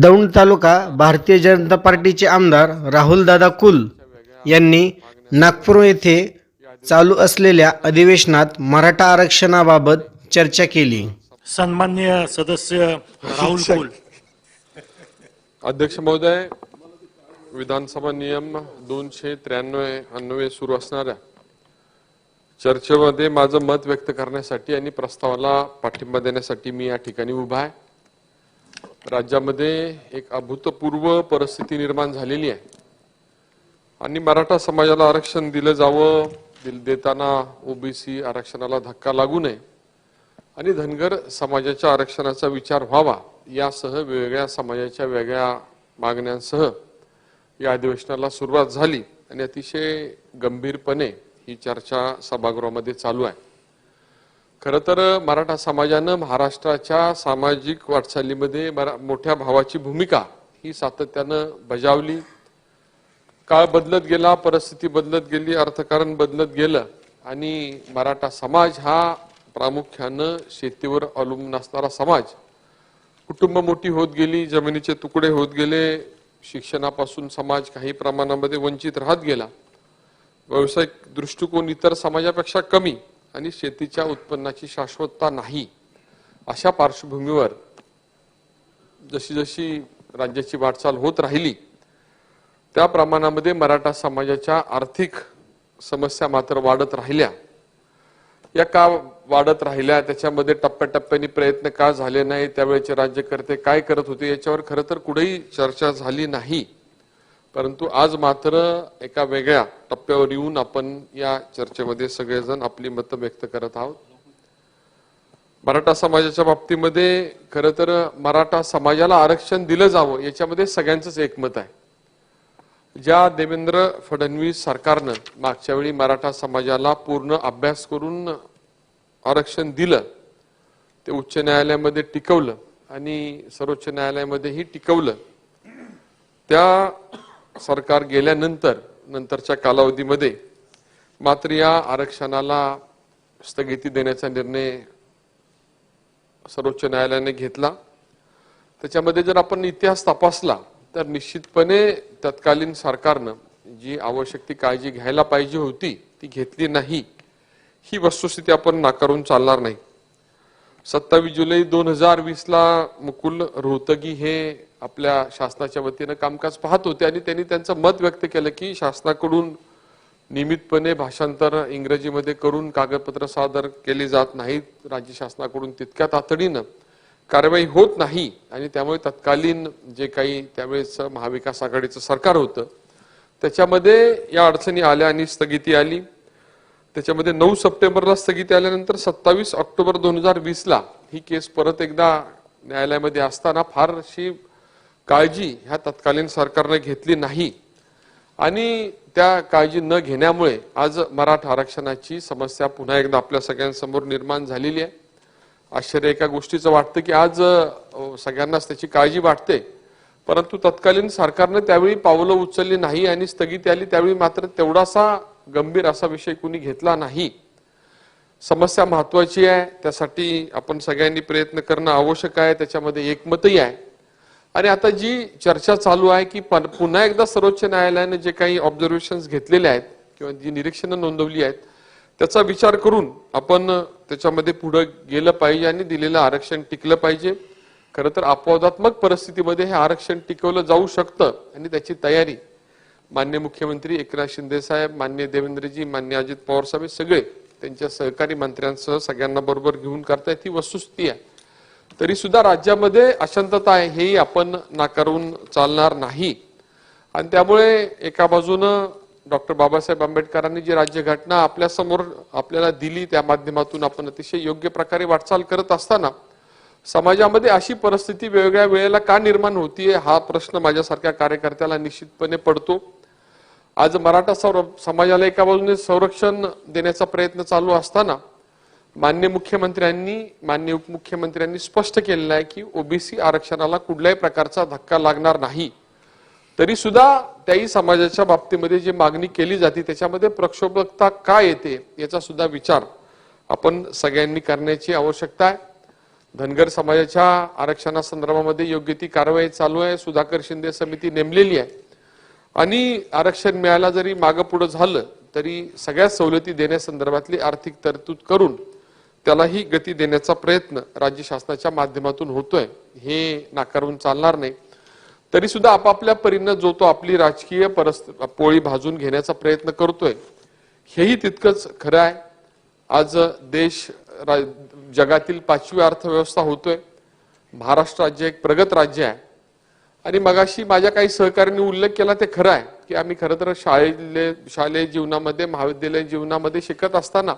दौंड तालुका भारतीय जनता पार्टीचे आमदार राहुलदादा कुल यांनी नागपूर येथे चालू असलेल्या अधिवेशनात मराठा आरक्षणाबाबत चर्चा केली. सन्मान्य सदस्य राहुल कुल. अध्यक्ष महोदय विधानसभा नियम दोनशे त्र्याण्णव अन्वये सुरू असणाऱ्या चर्चेमध्ये माझं मत व्यक्त करण्यासाठी आणि प्रस्तावाला पाठिंबा देण्यासाठी मी या ठिकाणी उभा आहे. राज्यामध्ये एक अभूतपूर्व परिस्थिती निर्माण झालेली आहे. आणि मराठा समाजाला आरक्षण दिलं जावं दिल- देताना ओबीसी आरक्षणाला धक्का लागू नये आणि धनगर समाजाच्या आरक्षणाचा विचार व्हावा यासह वेगळ्या समाजाच्या वेगळ्या मागण्यांसह या अधिवेशनाला सुरुवात झाली. आणि अतिशय गंभीरपणे ही चर्चा सभागृहामध्ये चालू आहे. खरं तर मराठा समाजानं महाराष्ट्राच्या सामाजिक वाटचालीमध्ये मरा- मोठ्या भावाची भूमिका ही सातत्यानं बजावली. काळ बदलत गेला परिस्थिती बदलत गेली अर्थकारण बदलत गेलं आणि मराठा समाज हा प्रामुख्यानं शेतीवर अवलंबून असणारा समाज. कुटुंब मोठी होत गेली जमिनीचे तुकडे होत गेले शिक्षणापासून समाज काही प्रमाणामध्ये वंचित राहत गेला. व्यावसायिक दृष्टिकोन इतर समाजापेक्षा कमी. आणि शेतीच्या उत्पन्नाची शाश्वतता नाही अशा पार्श्वभूमीवर जशी जशी राज्याची वाटचाल होत राहिली त्या प्रमाणामध्ये मराठा समाजाच्या आर्थिक समस्या मात्र वाढत राहिल्या. या का वाढत राहिल्या त्याच्यामध्ये टप्प्याटप्प्याने प्रयत्न का झाले नाही त्यावेळेचे राज्यकर्ते काय करत होते याच्यावर खरं तर कुठेही चर्चा झाली नाही. परंतु आज मात्र एका वेगळ्या टप्प्यावर येऊन आपण या चर्चेमध्ये सगळेजण आपली मतं व्यक्त करत आहोत. मराठा समाजाच्या बाबतीमध्ये खरं तर मराठा समाजाला आरक्षण दिलं जावं याच्यामध्ये सगळ्यांचंच एकमत आहे. ज्या देवेंद्र फडणवीस सरकारनं मागच्या वेळी मराठा समाजाला पूर्ण अभ्यास करून आरक्षण दिलं ते उच्च न्यायालयामध्ये टिकवलं आणि सर्वोच्च न्यायालयामध्येही टिकवलं त्या सरकार गेल्यानंतर नंतरच्या कालावधीमध्ये मात्र या आरक्षणाला स्थगिती देण्याचा निर्णय सर्वोच्च न्यायालयाने घेतला. त्याच्यामध्ये जर आपण इतिहास तपासला तर निश्चितपणे तत्कालीन सरकारनं जी आवश्यक ती काळजी घ्यायला पाहिजे होती ती घेतली नाही. ही वस्तुस्थिती आपण नाकारून चालणार नाही. सत्तावीस जुलै दोन हजार वीसला मुकुल रोहतगी हे आपल्या शासनाच्या वतीनं कामकाज पाहत होते आणि त्यांनी त्यांचं मत व्यक्त केलं की शासनाकडून नियमितपणे भाषांतर इंग्रजीमध्ये करून कागदपत्र सादर केली जात नाहीत. राज्य शासनाकडून तितक्या तातडीनं कारवाई होत नाही आणि त्यामुळे तत्कालीन जे काही त्यावेळेस महाविकास आघाडीचं सरकार होतं त्याच्यामध्ये या अडचणी आल्या आणि स्थगिती आली. त्याच्यामध्ये नऊ सप्टेंबरला स्थगिती आल्यानंतर सत्तावीस ऑक्टोबर दोन हजार वीसला ही केस परत एकदा न्यायालयामध्ये असताना फारशी काळजी ह्या तत्कालीन सरकारने घेतली नाही. आणि त्या काळजी न घेण्यामुळे आज मराठा आरक्षणाची समस्या पुन्हा एकदा आपल्या सगळ्यांसमोर निर्माण झालेली आहे. आश्चर्य एका गोष्टीचं वाटतं की आज सगळ्यांनाच त्याची काळजी वाटते. परंतु तत्कालीन सरकारनं त्यावेळी पावलं उचलली नाही आणि स्थगिती आली त्यावेळी मात्र तेवढासा गंभीर असा विषय कुणी घेतला नाही. समस्या महत्वाची आहे त्यासाठी आपण सगळ्यांनी प्रयत्न करणं आवश्यक आहे त्याच्यामध्ये एकमतही आहे. आणि आता जी चर्चा चालू आहे की पुन्हा एकदा सर्वोच्च न्यायालयाने जे काही ऑब्झर्वेशन घेतलेले आहेत किंवा जी निरीक्षणं नोंदवली आहेत त्याचा विचार करून आपण त्याच्यामध्ये पुढे गेलं पाहिजे आणि दिलेलं आरक्षण टिकलं पाहिजे. खरं तर अपवादात्मक परिस्थितीमध्ये हे आरक्षण टिकवलं जाऊ शकतं आणि त्याची तयारी. मान्य मुख्यमंत्री एकनाथ शिंदे साहेब मान्य देवेंद्रजी मान्य अजित पवार साहेब सगळे त्यांच्या सहकारी मंत्र्यांसह सगळ्यांना बरोबर घेऊन करतायत. ही वस्तुस्थिती आहे. तरी सुद्धा राज्यामध्ये अशांतता आहे हेही आपण नाकारून चालणार नाही. आणि त्यामुळे एका बाजूनं डॉक्टर बाबासाहेब आंबेडकरांनी जी राज्यघटना आपल्यासमोर आपल्याला दिली त्या माध्यमातून आपण अतिशय योग्य प्रकारे वाटचाल करत असताना समाजामध्ये अशी परिस्थिती वेगवेगळ्या वेळेला का निर्माण होतीये हा प्रश्न माझ्यासारख्या कार्यकर्त्याला निश्चितपणे पडतो. आज मराठा समाजाला एका बाजूने संरक्षण देण्याचा प्रयत्न चालू असताना मान्य मुख्यमंत्र्यांनी मान्य उपमुख्यमंत्र्यांनी स्पष्ट केलेलं आहे की ओबीसी आरक्षणाला कुठल्याही प्रकारचा धक्का लागणार नाही. तरी सुद्धा त्याही समाजाच्या बाबतीमध्ये जी मागणी केली जाते त्याच्यामध्ये प्रक्षोभकता का येते याचा सुद्धा विचार आपण सगळ्यांनी करण्याची आवश्यकता आहे. धनगर समाजाच्या आरक्षणासंदर्भामध्ये योग्य ती कारवाई चालू आहे. सुधाकर शिंदे समिती नेमलेली आहे. आणि आरक्षण मिळायला जरी मागं पुढं झालं तरी सगळ्या सवलती देण्यासंदर्भातली आर्थिक तरतूद करून त्यालाही गती देण्याचा प्रयत्न राज्य शासनाच्या माध्यमातून होतोय. हे नाकारून चालणार नाही. तरी सुद्धा आपापल्या परीनं जो तो आपली राजकीय परस्थ पोळी भाजून घेण्याचा प्रयत्न करतोय. हेही तितकंच खरं आहे. आज देश जगातील पाचवी अर्थव्यवस्था होतोय. महाराष्ट्र राज्य एक प्रगत राज्य आहे. आणि मगाशी माझ्या काही सहकार्यांनी उल्लेख केला ते खरं आहे की आम्ही खरं तर शाळेले शालेय जीवनामध्ये महाविद्यालय जीवनामध्ये शिकत असताना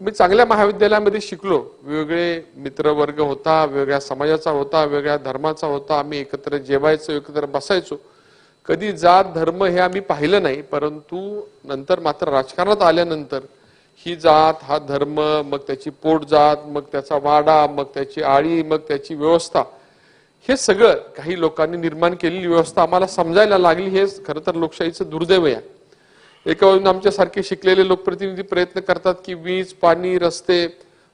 मी चांगल्या महाविद्यालयामध्ये शिकलो. वेगळे मित्रवर्ग होता वेगळ्या समाजाचा होता वेगळ्या धर्माचा होता. आम्ही एकत्र जेवायचो एकत्र बसायचो. कधी जात धर्म हे आम्ही पाहिलं नाही परंतु नंतर मात्र राजकारणात आल्यानंतर ही जात हा धर्म मग त्याची पोट जात मग त्याचा वाडा मग त्याची आळी मग त्याची व्यवस्था हे सगळं काही लोकांनी निर्माण केलेली व्यवस्था आम्हाला समजायला लागली. हे खरं तर लोकशाहीचं दुर्दैव आहे. एका बाजूने आमच्यासारखे शिकलेले लोकप्रतिनिधी प्रयत्न करतात की वीज पाणी रस्ते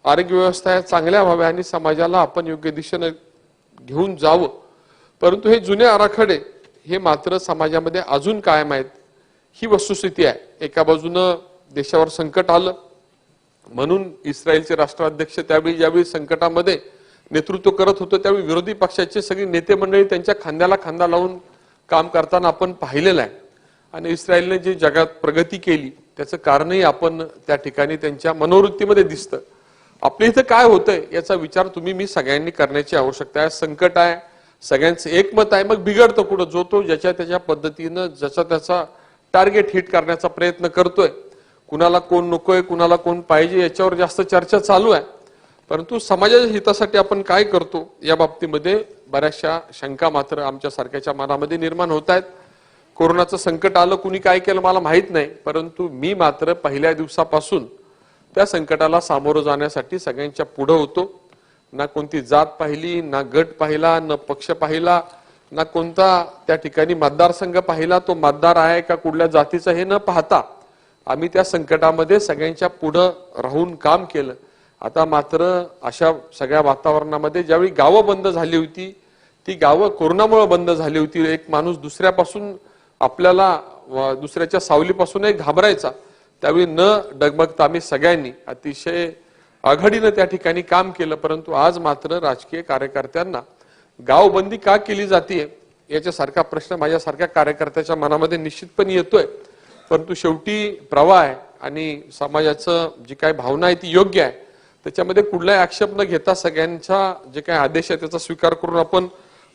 आरोग्य व्यवस्था या चांगल्या व्हाव्या आणि समाजाला आपण योग्य दिशेनं घेऊन जावं. परंतु हे जुने आराखडे हे मात्र समाजामध्ये अजून कायम आहेत. ही वस्तुस्थिती आहे. एका बाजूनं देशावर संकट आलं. म्हणून इस्रायलचे राष्ट्राध्यक्ष त्यावेळी ज्यावेळी संकटामध्ये नेतृत्व करत होतं त्यावेळी विरोधी पक्षाचे सगळे नेते मंडळी त्यांच्या खांद्याला खांदा लावून काम करताना आपण पाहिलेलं आहे. आणि इस्रायलने जी जगात प्रगती केली त्याचं कारणही आपण त्या ठिकाणी त्यांच्या मनोवृत्तीमध्ये दिसतं. आपल्या इथं काय होतंय याचा विचार तुम्ही मी सगळ्यांनी करण्याची आवश्यकता आहे. संकट आहे सगळ्यांचं एकमत आहे. मग बिघडतं कुठं? जो तो ज्याच्या त्याच्या पद्धतीनं ज्याचा त्याचा टार्गेट हिट करण्याचा प्रयत्न करतोय. कुणाला कोण नकोय कुणाला कोण पाहिजे याच्यावर जास्त चर्चा चालू आहे. परंतु समाजाच्या हितासाठी आपण काय करतो या बाबतीमध्ये बऱ्याचशा शंका मात्र आमच्या सारख्याच्या मनामध्ये निर्माण होत आहेत. कोरोनाचं संकट आलं कुणी काय केलं मला माहीत नाही. परंतु मी मात्र पहिल्या दिवसापासून त्या संकटाला सामोरं जाण्यासाठी सगळ्यांच्या पुढं होतो. ना कोणती जात पाहिली ना गट पाहिला ना पक्ष पाहिला ना कोणता त्या ठिकाणी मतदारसंघ पाहिला. तो मतदार आहे का कुठल्या जातीचा हे न पाहता आम्ही त्या संकटामध्ये सगळ्यांच्या पुढं राहून काम केलं. आता मात्र अशा सगळ्या वातावरणामध्ये ज्यावेळी गावं बंद झाली होती ती गावं कोरोनामुळे बंद झाली होती. एक माणूस दुसऱ्यापासून आपल्याला व दुसऱ्याच्या सावलीपासूनही घाबरायचा. त्यावेळी न डगमगता आम्ही सगळ्यांनी अतिशय आघाडीनं त्या ठिकाणी काम केलं परंतु आज मात्र राजकीय कार्यकर्त्यांना गावबंदी का केली जाते याच्यासारखा प्रश्न माझ्यासारख्या कार्यकर्त्याच्या मनामध्ये निश्चितपणे येतोय. परंतु शेवटी प्रवाह आहे आणि समाजाचं जी काही भावना आहे ती योग्य आहे. त्याच्यामध्ये कुठलाही आक्षेप न घेता सगळ्यांचा जे काही आदेश आहे त्याचा स्वीकार करून आपण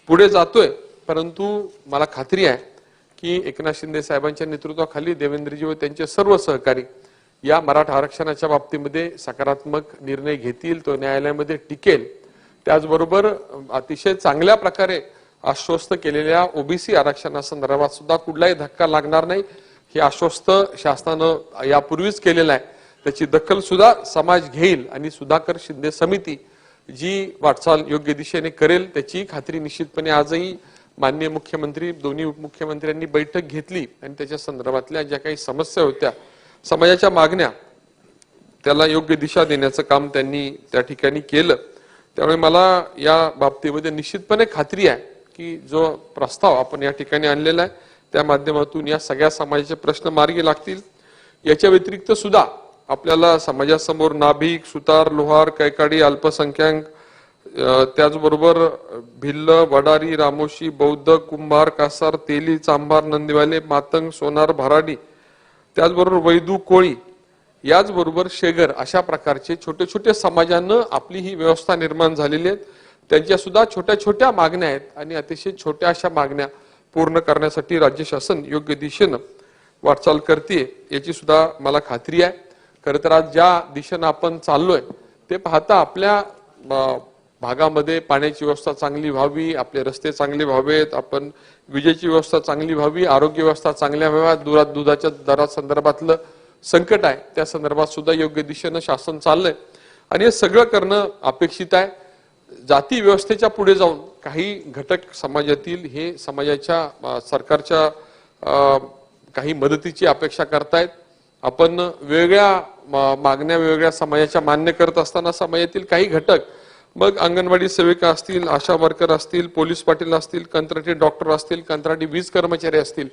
पुढे जातोय. परंतु मला खात्री आहे की एकनाथ शिंदे साहेबांच्या नेतृत्वाखाली देवेंद्रजी व त्यांचे सर्व सहकारी या मराठा आरक्षणाच्या बाबतीमध्ये सकारात्मक निर्णय घेतील तो न्यायालयामध्ये टिकेल. त्याचबरोबर अतिशय चांगल्या प्रकारे आश्वस्त केलेल्या ओबीसी आरक्षणासंदर्भात सुद्धा कुठलाही धक्का लागणार नाही. हे आश्वस्त शासनानं यापूर्वीच केलेलं आहे. त्याची दखल सुद्धा समाज घेईल आणि सुधाकर शिंदे समिती जी वाटचाल योग्य दिशेने करेल त्याची खात्री निश्चितपणे आजही माननीय मुख्यमंत्री दोन्ही उपमुख्यमंत्र्यांनी बैठक घेतली आणि त्याच्या संदर्भातल्या ज्या काही समस्या होत्या समाजाच्या मागण्या त्याला योग्य दिशा देण्याचं काम त्यांनी त्या ठिकाणी केलं. त्यामुळे मला या बाबतीमध्ये निश्चितपणे खात्री आहे की जो प्रस्ताव आपण या ठिकाणी आणलेला आहे त्या माध्यमातून या सगळ्या समाजाचे प्रश्न मार्गी लागतील. याच्या व्यतिरिक्त सुद्धा आपल्याला समाजासमोर नाभिक सुतार लोहार कैकाडी अल्पसंख्याक त्याचबरोबर भिल्ल वडारी रामोशी बौद्ध कुंभार कासार तेली चांभार नंदीवाले मातंग सोनार भराडी त्याचबरोबर वैदू कोळी याचबरोबर शेगर अशा प्रकारचे छोटे छोटे समाजानं आपली ही व्यवस्था निर्माण झालेली आहे त्यांच्या सुद्धा छोट्या छोट्या मागण्या आहेत आणि अतिशय छोट्या अशा मागण्या पूर्ण करण्यासाठी राज्य शासन योग्य दिशेनं वाटचाल करते याची सुद्धा मला खात्री आहे. खरं तर आज ज्या दिशेनं आपण चाललोय ते पाहता आपल्या भागामध्ये पाण्याची व्यवस्था चांगली व्हावी आपले रस्ते चांगले व्हावेत आपण विजेची व्यवस्था चांगली व्हावी आरोग्य व्यवस्था चांगल्या व्हाव्या दुरात दुधाच्या दरा संदर्भातलं संकट आहे त्या संदर्भात सुद्धा योग्य दिशेनं शासन चाललंय. आणि हे सगळं करणं अपेक्षित आहे. जाती व्यवस्थेच्या पुढे जाऊन काही घटक समाजातील हे समाजाच्या सरकारच्या काही मदतीची अपेक्षा करतायत. आपण वेगळ्या म- मागण्या वेगळ्या समाजाच्या मान्य करत असताना समाजातील काही घटक मग अंगणवाडी सेविका असतील आशा वर्कर असतील पोलीस पाटील असतील कंत्राटी डॉक्टर असतील कंत्राटी वीज कर्मचारी असतील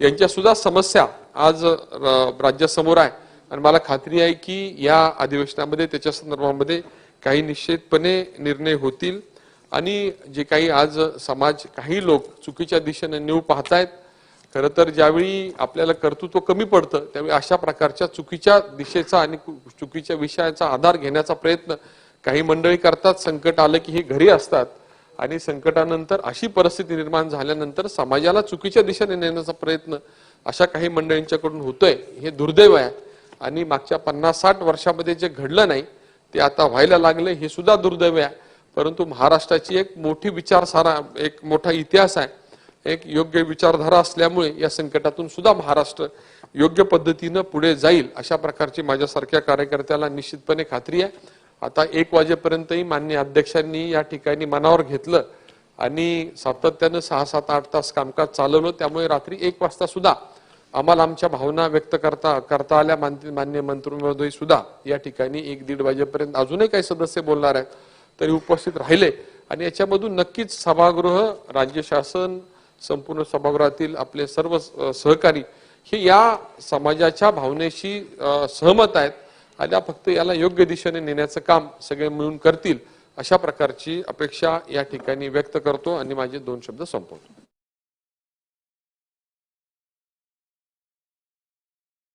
यांच्या सुद्धा समस्या आज राज्यासमोर आहे. आणि मला खात्री आहे की या अधिवेशनामध्ये त्याच्या संदर्भामध्ये काही निश्चितपणे निर्णय होतील. आणि जे काही आज समाज काही लोक चुकीच्या दिशेने नेऊ पाहतायत खरं तर ज्यावेळी आपल्याला कर्तृत्व कमी पडतं त्यावेळी अशा प्रकारच्या चुकीच्या दिशेचा आणि चुकीच्या विषयाचा आधार घेण्याचा प्रयत्न काही मंडळी करतात संकट आलं की हे घरी असतात. आणि संकटानंतर अशी परिस्थिती निर्माण झाल्यानंतर समाजाला चुकीच्या दिशेने नेण्याचा प्रयत्न अशा काही मंडळींच्याकडून होतोय हे दुर्दैव आहे. आणि मागच्या पन्नास साठ वर्षामध्ये जे घडलं नाही ते आता व्हायला लागले हे सुद्धा दुर्दैव आहे. परंतु महाराष्ट्राची एक मोठी विचारधारा एक मोठा इतिहास आहे. एक योग्य विचारधारा असल्यामुळे या संकटातून सुद्धा महाराष्ट्र योग्य पद्धतीनं पुढे जाईल अशा प्रकारची माझ्यासारख्या कार्यकर्त्याला निश्चितपणे खात्री आहे. आता एक वाजेपर्यंतही मान्य अध्यक्षांनी या ठिकाणी मनावर घेतलं आणि सातत्यानं सहा सात आठ तास कामकाज चालवलं. त्यामुळे रात्री एक वाजता सुद्धा आम्हाला आमच्या भावना व्यक्त करता करता आल्या. मान्य मान्य मंत्रिमहोदय सुद्धा या ठिकाणी एक दीड वाजेपर्यंत अजूनही काही सदस्य बोलणार आहेत तरी उपस्थित राहिले. आणि याच्यामधून नक्कीच सभागृह राज्य शासन संपूर्ण सभागृहातील आपले सर्व सहकारी हे या समाजाच्या भावनेशी सहमत आहेत. आणि फक्त याला योग्य दिशेने नेण्याचं काम सगळे मिळून करतील अशा प्रकारची अपेक्षा या ठिकाणी व्यक्त करतो आणि माझे दोन शब्द संपवतो.